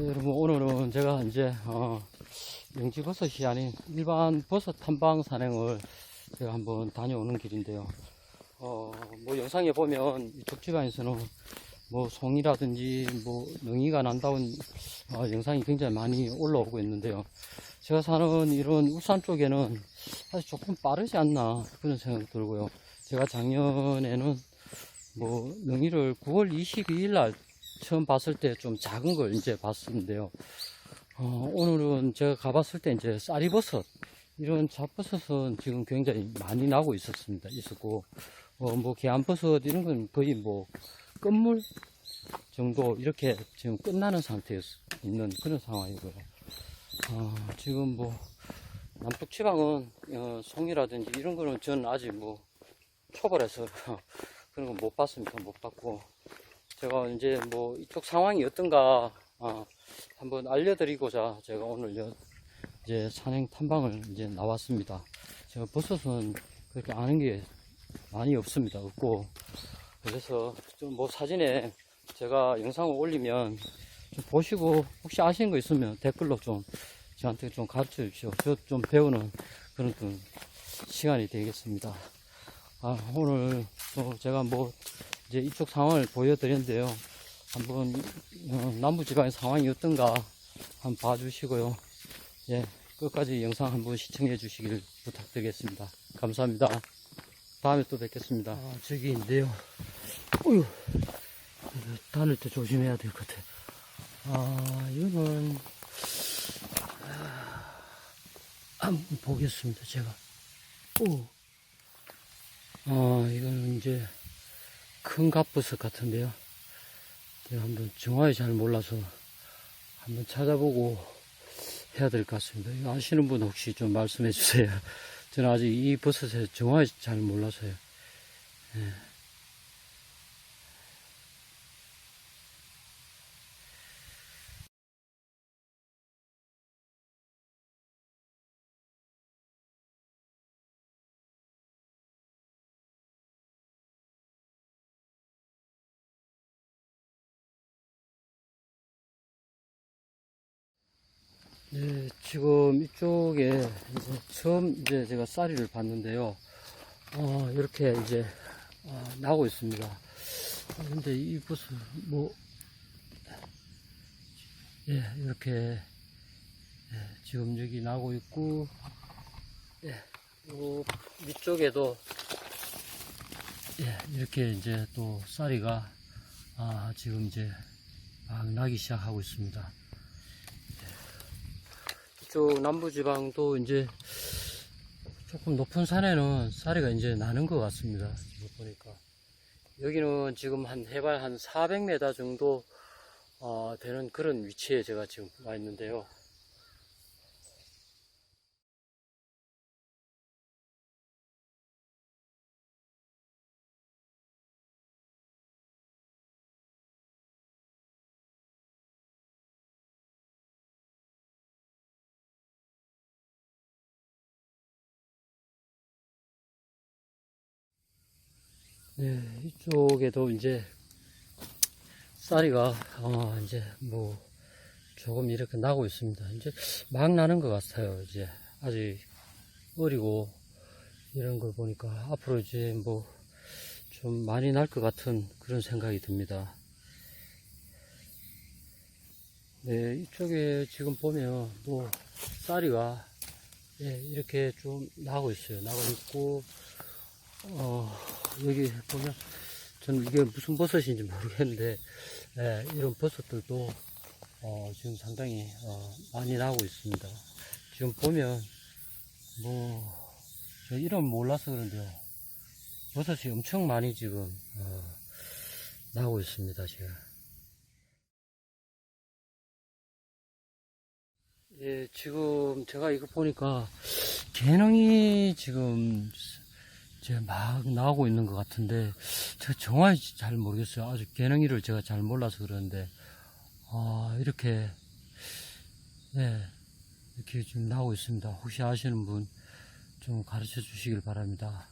뭐 오늘은 제가 이제 어, 영지버섯이 아닌 일반 버섯 탐방 산행을 제가 한번 다녀오는 길인데요. 어, 뭐 영상에 보면 이쪽 지방에서는 뭐 송이라든지 뭐 능이가 난다는 어, 영상이 굉장히 많이 올라오고 있는데요. 제가 사는 이런 울산 쪽에는 사실 조금 빠르지 않나 그런 생각이 들고요. 제가 작년에는 뭐 능이를 9월 22일 날 처음 봤을 때 좀 작은 걸 이제 봤었는데요. 어, 오늘은 제가 가봤을 때 이제 쌀이버섯 이런 잡버섯은 지금 굉장히 많이 나고 있었습니다. 있었고 어, 뭐 계안버섯 이런 건 거의 뭐 끝물 정도 이렇게 지금 끝나는 상태에 있는 그런 상황이고요. 어, 지금 뭐 남쪽 지방은 어, 송이라든지 이런 거는 저는 아직 뭐 초벌해서 그런 거 못 봤습니다. 못 봤고 제가 이제 뭐 이쪽 상황이 어떤가 아, 한번 알려드리고자 제가 오늘 여- 이제 산행 탐방을 이제 나왔습니다. 제가 버섯은 그렇게 아는 게 많이 없습니다. 없고 그래서 좀 뭐 사진에 제가 영상을 올리면 좀 보시고 혹시 아시는 거 있으면 댓글로 좀 저한테 좀 가르쳐 주십시오. 저 좀 배우는 그런 좀 시간이 되겠습니다. 아, 오늘 또 제가 뭐 이제 이쪽 상황을 보여드렸는데요. 한번 어, 남부지방의 상황이 어떤가 한번 봐주시고요. 예, 끝까지 영상 한번 시청해 주시길 부탁드리겠습니다. 감사합니다. 다음에 또 뵙겠습니다. 아, 저기 인데요. 어휴, 이거 다닐 때 조심해야 될 것 같아. 아, 이거는 아, 한번 보겠습니다. 제가. 오. 아, 이거는 이제 큰 갑버섯 같은데요. 제가 한번 정확히 잘 몰라서 한번 찾아보고 해야 될 것 같습니다. 이거 아시는 분 혹시 좀 말씀해 주세요. 저는 아직 이 버섯에 정확히 잘 몰라서요. 예. 네, 지금 이쪽에 이제 처음 이제 제가 쌀이를 봤는데요. 어, 이렇게 이제 어, 나고 있습니다. 아, 근데 이 버섯 뭐 예, 이렇게 예, 지금 여기 나고 있고 예, 요 위쪽에도 예, 이렇게 이제 또 쌀이가 아, 지금 이제 막 나기 시작하고 있습니다. 이쪽 남부지방도 이제 조금 높은 산에는 쌀이가 이제 나는 것 같습니다. 보니까. 여기는 지금 한 해발 한 400m 정도 어, 되는 그런 위치에 제가 지금 와 있는데요. 네, 이쪽에도 이제 쌀이가 어, 이제 뭐 조금 이렇게 나고 있습니다. 이제 막 나는 것 같아요. 이제 아직 어리고 이런 걸 보니까 앞으로 이제 뭐 좀 많이 날 것 같은 그런 생각이 듭니다. 네, 이쪽에 지금 보면 뭐 쌀이가 예, 이렇게 좀 나고 있어요. 나고 있고 어, 여기 보면 저는 이게 무슨 버섯인지 모르겠는데 예, 이런 버섯들도 어, 지금 상당히 어, 많이 나오고 있습니다. 지금 보면 뭐저 이름 몰라서 그런데요. 버섯이 엄청 많이 지금 어, 나오고 있습니다. 지금. 예, 지금 제가 이거 보니까 개능이 지금 이제 막 나오고 있는 것 같은데 제가 정확히 잘 모르겠어요. 아직 개능이를 제가 잘 몰라서 그러는데 아 이렇게 네 이렇게 지금 나오고 있습니다. 혹시 아시는 분 좀 가르쳐 주시길 바랍니다.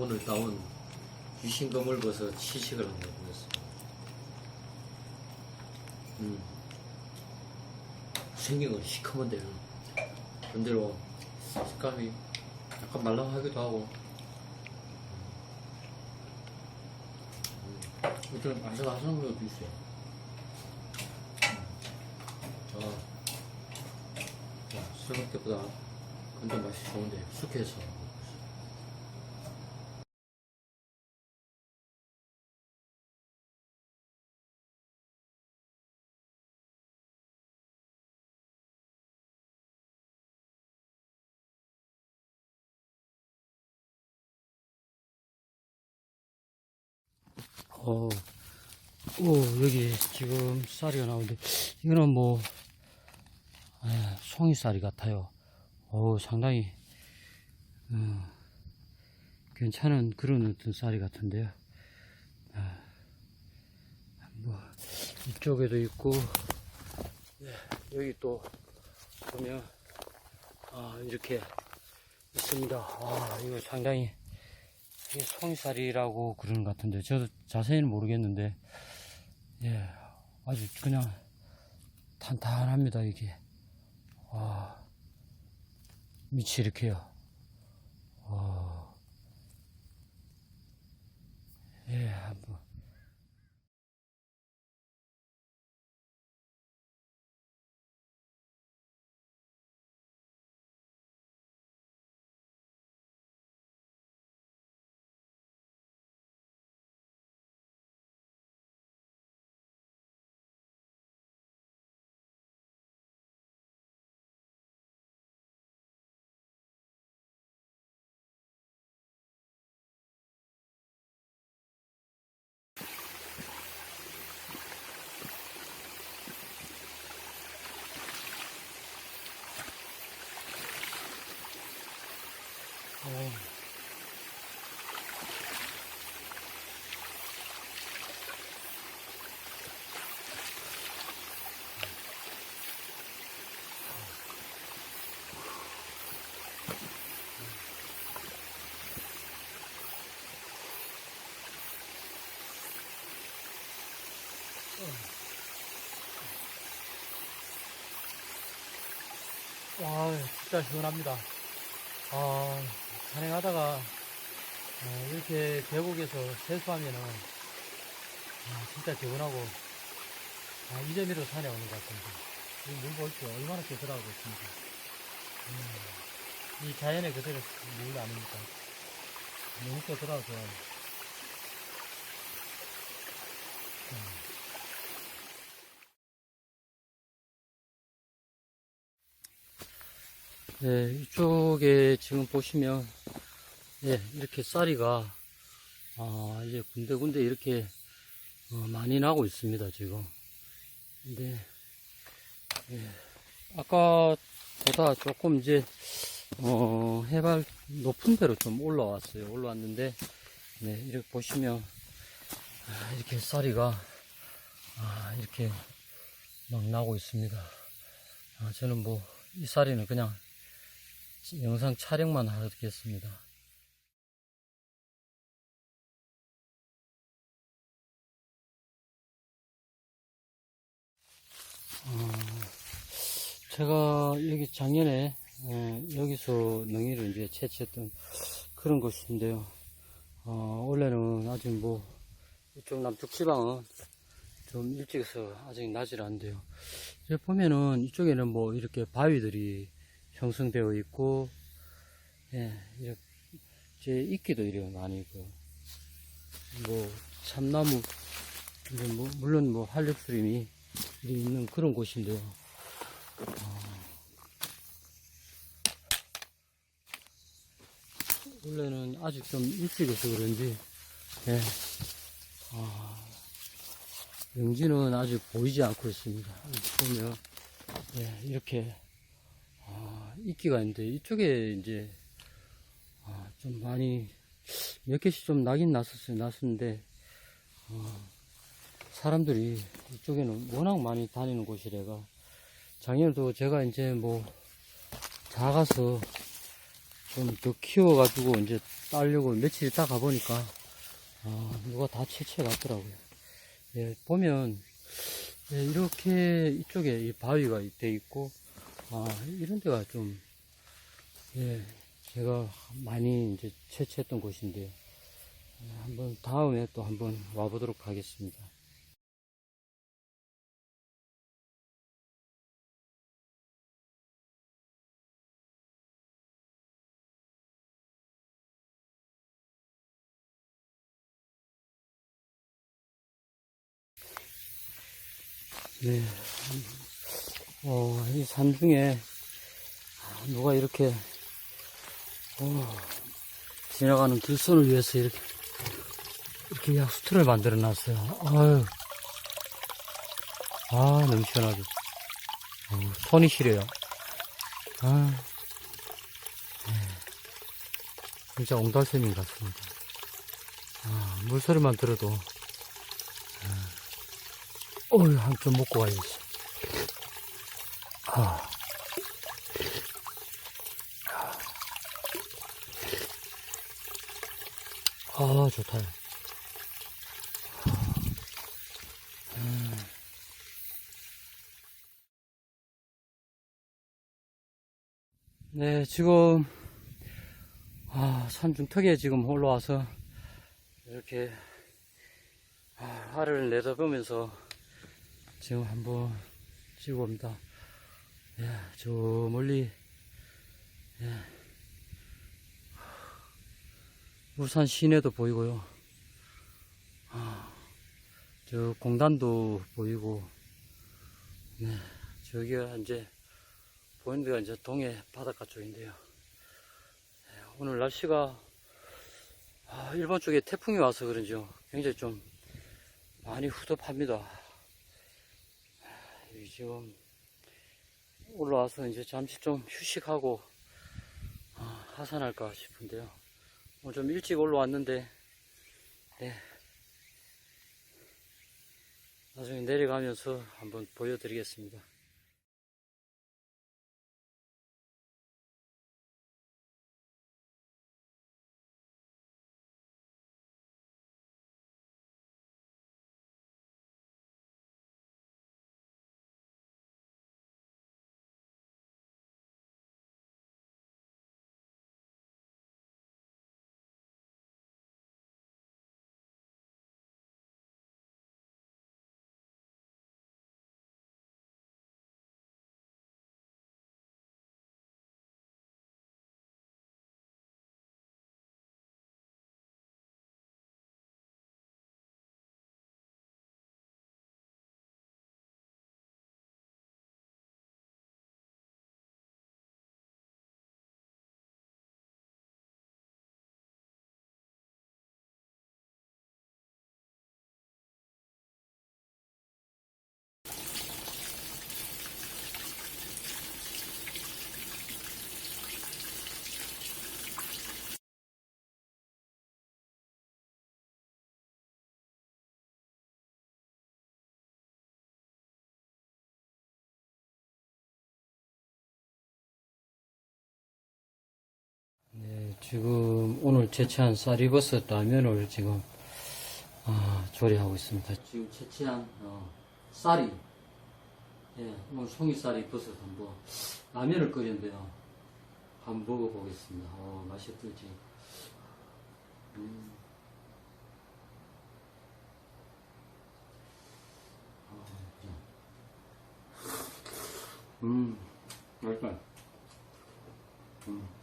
오늘 따온 귀신거물버섯 시식을 한번 해보겠습니다. 음. 생긴 건 시커먼데요. 반대로 식감이 약간 말랑하기도 하고. 음. 일단 아삭아삭한 것도 있어요. 아, 야, 생각보다 완전 맛이 좋은데 숙해서. 어, 오, 여기 지금 쌀이 나오는데, 이거는 뭐, 에, 송이쌀이 같아요. 오, 상당히, 음, 괜찮은 그런 어떤 쌀이 같은데요. 아, 뭐, 이쪽에도 있고, 예, 여기 또 보면, 아, 이렇게 있습니다. 아, 이거 상당히, 이게 송이살이라고 그러는 것 같은데 저도 자세히는 모르겠는데 예 아주 그냥 탄탄합니다 이게. 와 밑이 이렇게요. 와. 예 한번 와, 진짜 시원합니다. 아, 산행하다가 어, 이렇게 계곡에서 세수하면은 아, 진짜 개운하고 아, 이 재미로 산에 오는 것 같습니다. 이물 보십시오. 얼마나 깨끗하고 있습니다. 음, 이 자연의 그대로 물 아닙니까? 너무 깨끗하고 좋아요. 네, 이쪽에 지금 보시면, 예, 이렇게 쌀이가, 아, 이제 군데군데 이렇게, 어, 많이 나고 있습니다, 지금. 근데, 예, 아까보다 조금 이제, 어, 해발 높은 데로 좀 올라왔어요. 올라왔는데, 네, 이렇게 보시면, 아, 이렇게 쌀이가, 아, 이렇게 막 나고 있습니다. 아, 저는 뭐, 이 쌀이는 그냥 영상 촬영만 하겠습니다. 어, 제가 여기 작년에 예, 여기서 능이를 이제 채취했던 그런 곳인데요. 어, 원래는 아직 뭐 이쪽 남쪽 지방은 좀 일찍 해서 아직 나질 않은데요. 여기 보면은 이쪽에는 뭐 이렇게 바위들이 형성되어 있고, 예, 이렇게, 제 이끼도 이렇게 많이 있고, 뭐, 참나무, 뭐, 물론 뭐, 한력수림이 있는 그런 곳인데요. 어, 원래는 아직 좀 일찍해서 그런지, 예, 아, 영지는 아직 보이지 않고 있습니다. 보면, 예, 이렇게, 아, 이끼가 있는데 이쪽에 이제 아, 좀 많이 몇 개씩 좀 나긴 났었어요. 났었는데 어, 사람들이 이쪽에는 워낙 많이 다니는 곳이래가 작년에도 제가 이제 뭐 작아서 좀 더 키워가지고 이제 따려고 며칠 있다 가보니까 아, 누가 다 채취해 갔더라고요. 예, 보면 예, 이렇게 이쪽에 이 바위가 돼 있고 아, 이런 데가 좀 예, 제가 많이 이제 채취했던 곳인데요. 예, 한번 다음에 또 한번 와보도록 하겠습니다. 네. 어, 이 산 중에 누가 이렇게 어, 지나가는 길선을 위해서 이렇게 이렇게 약수터를 만들어 놨어요. 아유. 아, 너무 시원하죠. 어우, 손이 시려요. 아. 네. 진짜 옹달샘인 것 같습니다. 아, 물소리만 들어도 어휴, 한점 먹고 가야지. 아. 아, 좋다. 음. 네, 지금, 아, 산 중턱에 지금 올라와서, 이렇게, 아, 하를 내다보면서, 지금 한번 찍어봅니다. 예, 저 멀리, 예, 울산 시내도 보이고요. 아, 저 공단도 보이고, 네, 저기가 이제, 보이는 데가 이제 동해 바닷가 쪽인데요. 예, 오늘 날씨가, 아, 일본 쪽에 태풍이 와서 그런지요. 굉장히 좀 많이 후덥합니다. 여기 지금 올라와서 이제 잠시 좀 휴식하고 아, 하산할까 싶은데요. 오늘 좀 일찍 올라왔는데 네. 나중에 내려가면서 한번 보여드리겠습니다. 지금 오늘 채취한 쌀이버섯 라면을 지금 아, 조리하고 있습니다. 지금 채취한 어, 쌀이 예, 오늘 송이쌀이 버섯 한번 라면을 끓였는데요. 한번 먹어보겠습니다. 어, 맛이 어떨지. 음. 아. 음, 맛있다. 음.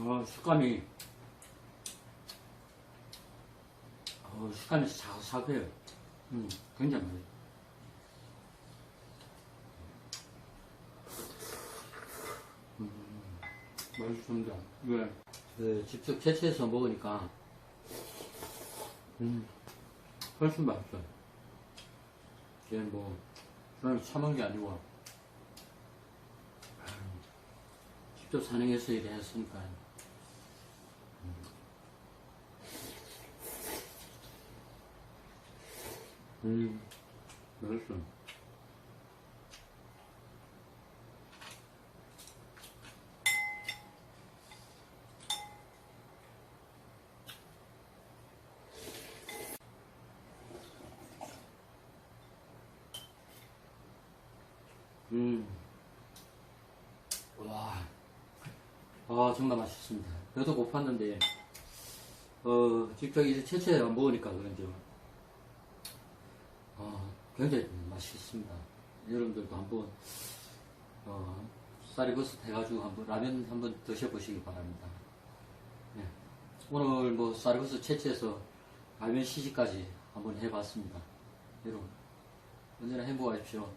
어, 식감이, 어, 식감이 사각사각해요. 음, 굉장히 맛있어요. 음, 맛있습니다. 왜? 그, 직접 채취해서 먹으니까, 음, 훨씬 맛있어요. 이게 뭐, 저는 참은 게 아니고, 직접 산행해서 일을 했으니까. 음, 맛있어. 음. 와. 아, 정말 맛있습니다. 배도 고팠는데, 어, 직접 이제 채채 먹으니까 그런지. 어, 굉장히 맛있습니다. 여러분들도 한번, 어, 쌀이버섯 해가지고 한번 라면 한번 드셔보시기 바랍니다. 네. 오늘 뭐 쌀이버섯 채채에서 라면 시식까지 한번 해봤습니다. 여러분, 언제나 행복하십시오.